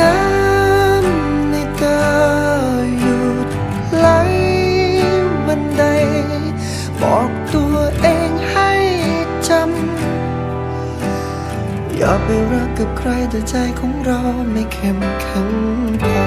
น้ำในตาหยุดไหลวันใดบอกตัวเองให้จำ อย่าไปรักกับใครแต่ใจของเราไม่เข้มแข็งพอ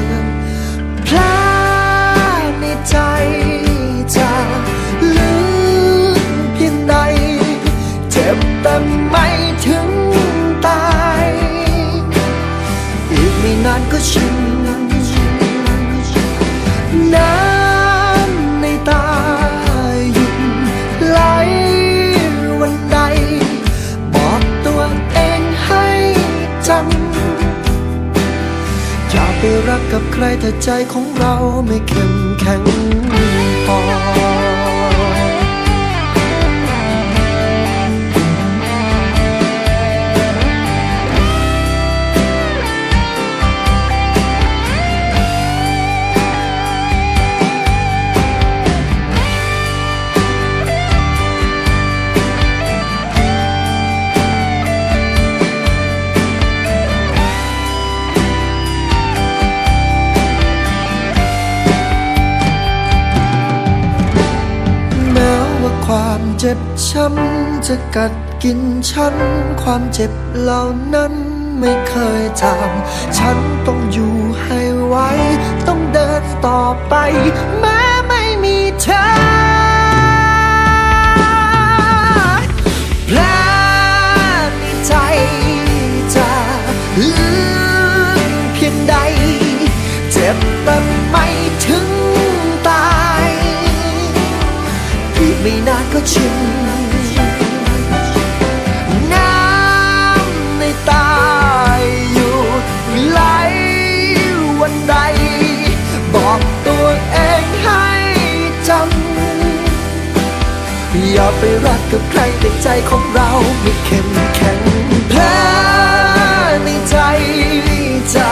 กับใครแต่ใจของเราไม่เข้มแข็งพอ เจ็บช้ำจะกัดกินฉัน ความเจ็บเหล่านั้นไม่เคยจางฉันต้องอยู่ให้ไหวต้องเดินต่อไป แม้ไม่มีเธอ ไม่นานก็ชินน้ำในตาหยุดไหลวันใด บอกตัวเองให้จำอย่าไปรักกับใครแต่ใจของเราไม่เข้มแข็งแผลในใจจะ